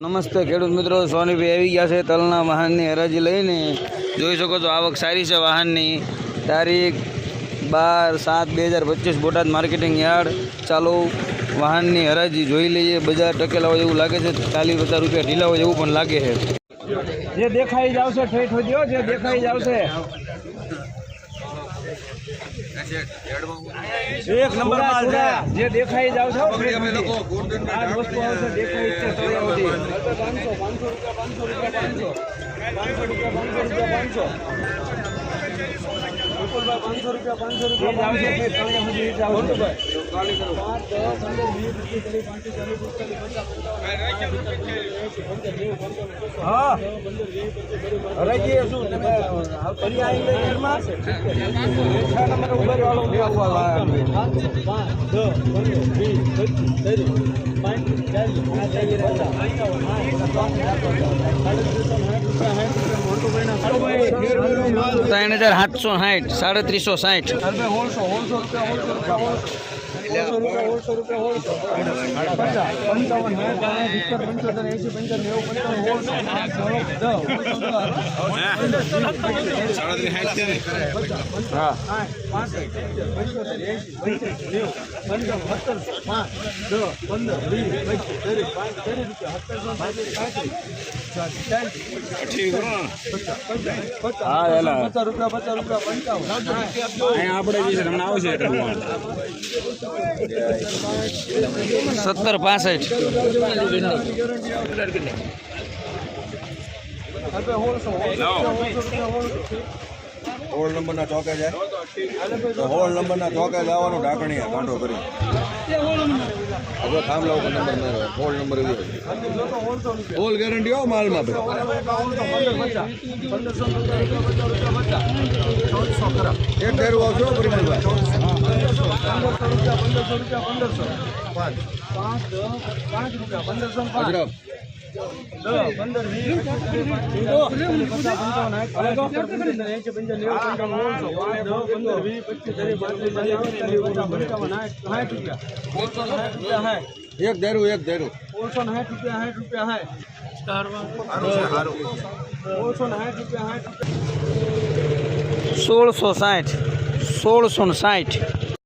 નમસ્તે ખેડૂત મિત્રો, સોનીભાઈ આવી ગયા છે તલના વાહનની હરાજી લઈને. જોઈ શકો છો, આવક સારી છે વાહનની. તારીખ બાર સાત બે હજાર પચીસ, બોટાદ માર્કેટિંગ યાર્ડ. ચાલો વાહનની હરાજી જોઈ લઈએ. બજાર ટકેલા હોય એવું લાગે છે, ચાલીસ પચાસ રૂપિયા ઢીલા હોય એવું પણ લાગે છે. જે દેખાઈ જ આવશે, ઠેઠ જે દેખાઈ જ આવશે. એક નંબર માલ છે જે દેખાઈ જાવ છો. આ વસ્તુ આવશે દેખાઈ છે સુધી. પાંચસો પાંચસો રૂપિયા પાંચસો રૂપિયા પાંચસો પાંચસો રૂપિયા પાંચસો રૂપિયા પાંચસો રૂપિયા પાંચસો રૂપિયા પાંચસો રૂપિયા સુધી આવશે. પાંચ, દસ, પંદર, વીસ, પચીસ, ત્રીસ, પાંત્રીસ, ચાલીસ, પિસ્તાલીસ, પચાસ, પંચાવન, હા હરાજી શું તમે ફરી આવી ગઈ ઘરમાં છ નંબર ઉપર વાળો બી આવવા વાળા પાંચ દસ પંદર વીસ પચીસ ત્રીસ પાંત્રીસ ચાલીસ પચાસ પચાસ ત્રણ હજાર સાતસો સાઠ સાડત્રીસો સાઠ. હા પચીસ, રૂપિયા, પચાસ, રૂપિયા પંચાવન આપણે જે છે આવશે સત્તર પાસઠ હોલ નંબરના ચોકે જાય હોલ નંબરના ચોકે જવાનું ઢાંકણી કાંટો કરી આપણે થાંભલા ઉપર નંબર મેળવે નંબર. હોલ ગેરંટી હો માલમાં ભાઈ ખરા. એક ઢેરું આવશે હો પરિમલભાઈ પંદરસો રૂપિયા પંદરસો રૂપિયા પંદરસો પાંચ પાંચ દસ પાંચ રૂપિયા પંદરસો ને પાંચ અજરફ દસ પંદર વીસ પચાસ પંચાવન સાઠ પંચોતેર એંસી પંચાવન નેવું પંચાવન ઓળસો પાંચ દસ પંદર વીસ પચીસ ત્રીસ પાંત્રીસ ચાલીસ પિસ્તાલીસ પચાસ પંચાવન સાઠ સાઠ રૂપિયા ઓળસો ને સાઠ રૂપિયા સાઠ એક ઢેરું એક ઢેરું ઓળસો ને સાઠ રૂપિયા સાઠ રૂપિયા સાઠ ઓળસો ને સાઠ રૂપિયા સાઠ રૂપિયા સોળસો સાઠ સોળસો સાઠ.